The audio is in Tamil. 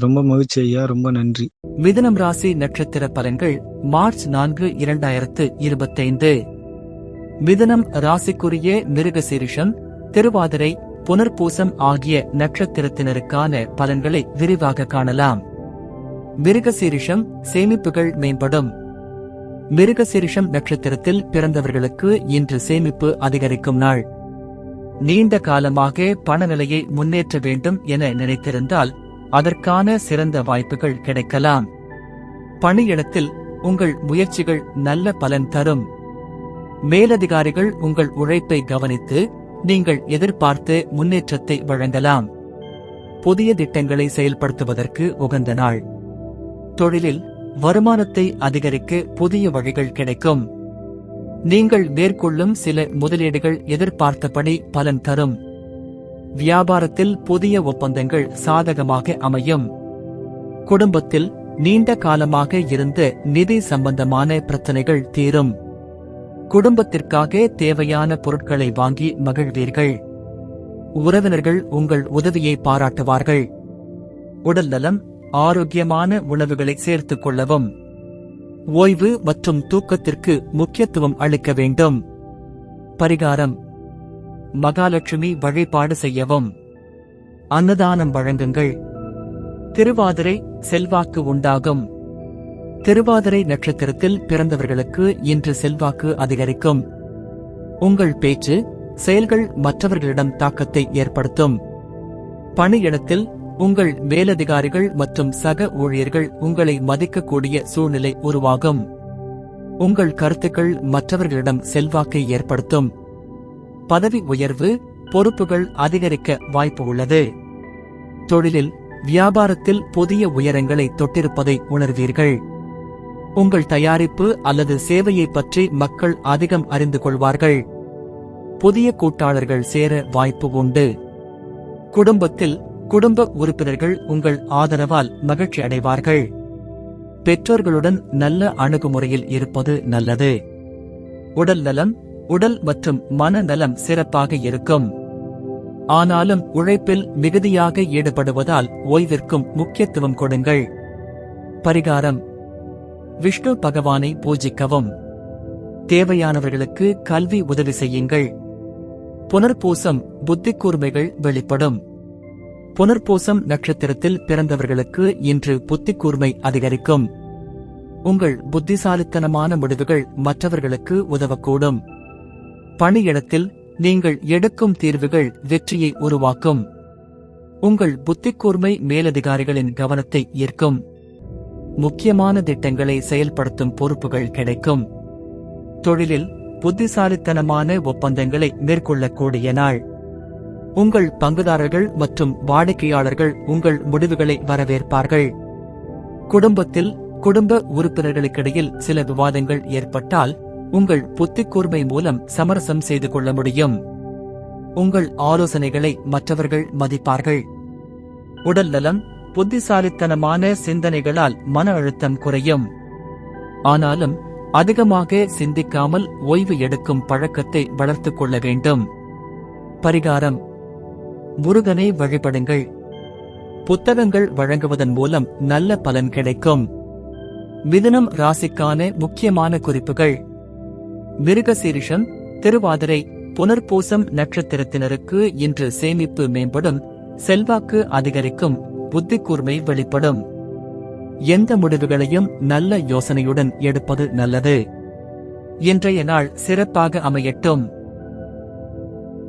ரொம்ப மகிழ்ச்சி ஐயா ரொம்ப நன்றி. மிதுனம் ராசி நட்சத்திர பலன்கள் மார்ச் நான்கு இரண்டாயிரத்து இருபத்தைந்து. மிதுனம் ராசிக்குரிய மிருகசீரிஷம் திருவாதிரை புனர்பூசம் ஆகிய நட்சத்திரத்தினருக்கான பலன்களை விரிவாக காணலாம். மிருகசீரிஷம் சேமிப்புகள் மேம்படும். மிருகசீரிஷம் நட்சத்திரத்தில் பிறந்தவர்களுக்கு இன்று சேமிப்பு அதிகரிக்கும் நாள். நீண்ட காலமாக பணநிலையை முன்னேற்ற வேண்டும் என நினைத்திருந்தால் அதற்கான சிறந்த வாய்ப்புகள் கிடைக்கலாம். பணியிடத்தில் உங்கள் முயற்சிகள் நல்ல பலன் தரும். மேலதிகாரிகள் உங்கள் உழைப்பை கவனித்து நீங்கள் எதிர்பார்த்து முன்னேற்றத்தை வழங்கலாம். புதிய திட்டங்களை செயல்படுத்துவதற்கு உகந்த நாள். தொழிலில் வருமானத்தை அதிகரிக்க புதிய வழிகள் கிடைக்கும். நீங்கள் மேற்கொள்ளும் சில முதலீடுகள் எதிர்பார்த்தபடி பலன் தரும். வியாபாரத்தில் புதிய ஒப்பந்தங்கள் சாதகமாக அமையும். குடும்பத்தில் நீண்ட காலமாக இருந்த நிதி சம்பந்தமான பிரச்சனைகள் தீரும். குடும்பத்திற்காக தேவையான பொருட்களை வாங்கி மகிழ்வீர்கள். உறவினர்கள் உங்கள் உதவியை பாராட்டுவார்கள். உடல் நலம் ஆரோக்கியமான உணவுகளை சேர்த்துக் கொள்ளவும். ஓய்வு மற்றும் தூக்கத்திற்கு முக்கியத்துவம் அளிக்க வேண்டும். பரிகாரம் மகாலட்சுமி வழிபாடு செய்யவும். அன்னதானம் வழங்குங்கள். திருவாதிரை செல்வாக்கு உண்டாகும். திருவாதிரை நட்சத்திரத்தில் பிறந்தவர்களுக்கு இன்று செல்வாக்கு அதிகரிக்கும். உங்கள் பேச்சு செயல்கள் மற்றவர்களிடம் தாக்கத்தை ஏற்படுத்தும். பணியிடத்தில் உங்கள் மேலதிகாரிகள் மற்றும் சக ஊழியர்கள் உங்களை மதிக்கக்கூடிய சூழ்நிலை உருவாகும். உங்கள் கருத்துக்கள் மற்றவர்களிடம் செல்வாக்கை ஏற்படுத்தும். பதவி உயர்வு பொறுப்புகள் அதிகரிக்க வாய்ப்பு உள்ளது. தொழிலில் வியாபாரத்தில் புதிய உயரங்களை தொட்டிருப்பதை உணர்வீர்கள். உங்கள் தயாரிப்பு அல்லது சேவையை பற்றி மக்கள் அதிகம் அறிந்து கொள்வார்கள். புதிய கூட்டாளர்கள் சேர வாய்ப்பு உண்டு. குடும்பத்தில் குடும்ப உறுப்பினர்கள் உங்கள் ஆதரவால் மகிழ்ச்சி அடைவார்கள். பெற்றோர்களுடன் நல்ல அணுகுமுறையில் இருப்பது நல்லது. உடல் நலம் உடல் மற்றும் மனநலம் சிறப்பாக இருக்கும். ஆனாலும் உழைப்பில் மிகுதியாக ஈடுபடுவதால் ஓய்விற்கும் முக்கியத்துவம் கொடுங்கள். பரிகாரம். விஷ்ணு பகவானை பூஜிக்கவும். தேவையானவர்களுக்கு கல்வி உதவி செய்யுங்கள். புனர்பூசம் புத்தி கூர்மைகள் வெளிப்படும். புனர்பூசம் நட்சத்திரத்தில் பிறந்தவர்களுக்கு இன்று புத்தி கூர்மை அதிகரிக்கும். உங்கள் புத்திசாலித்தனமான முடிவுகள் மற்றவர்களுக்கு உதவக்கூடும். பணியிடத்தில் நீங்கள் எடுக்கும் தீர்வுகள் வெற்றியை உருவாக்கும். உங்கள் புத்திக்கூர்மை மேலதிகாரிகளின் கவனத்தை ஈர்க்கும். முக்கியமான திட்டங்களை செயல்படுத்தும் பொறுப்புகள் கிடைக்கும். தொழிலில் புத்திசாலித்தனமான ஒப்பந்தங்களை மேற்கொள்ளக்கூடிய நாள். உங்கள் பங்குதாரர்கள் மற்றும் வாடிக்கையாளர்கள் உங்கள் முடிவுகளை வரவேற்பார்கள். குடும்பத்தில் குடும்ப உறுப்பினர்களுக்கிடையில் சில விவாதங்கள் ஏற்பட்டால் உங்கள் புத்திக்கூர்மை மூலம் சமரசம் செய்து கொள்ள முடியும். உங்கள் ஆலோசனைகளை மற்றவர்கள் மதிப்பார்கள். உடல் நலம் புத்திசாலித்தனமான சிந்தனைகளால் மன அழுத்தம் குறையும். ஆனாலும் அதிகமாக சிந்திக்காமல் ஓய்வு எடுக்கும் பழக்கத்தை வளர்த்துக் கொள்ள வேண்டும். பரிகாரம். முருகனை வழிபடுங்கள். புத்தகங்கள் வழங்குவதன் மூலம் நல்ல பலன் கிடைக்கும். மிதுனம் ராசிக்கான முக்கியமான குறிப்புகள். மிருகசீரிஷம் திருவாதிரை புனர்பூசம் நட்சத்திரத்தினருக்கு இன்று சேமிப்பு மேம்படும் செல்வாக்கு அதிகரிக்கும் புத்தி கூர்மை வெளிப்படும். எந்த முடிவுகளையும் நல்ல யோசனையுடன் எடுப்பது நல்லது. இன்றைய நாள் சிறப்பாக அமையட்டும்.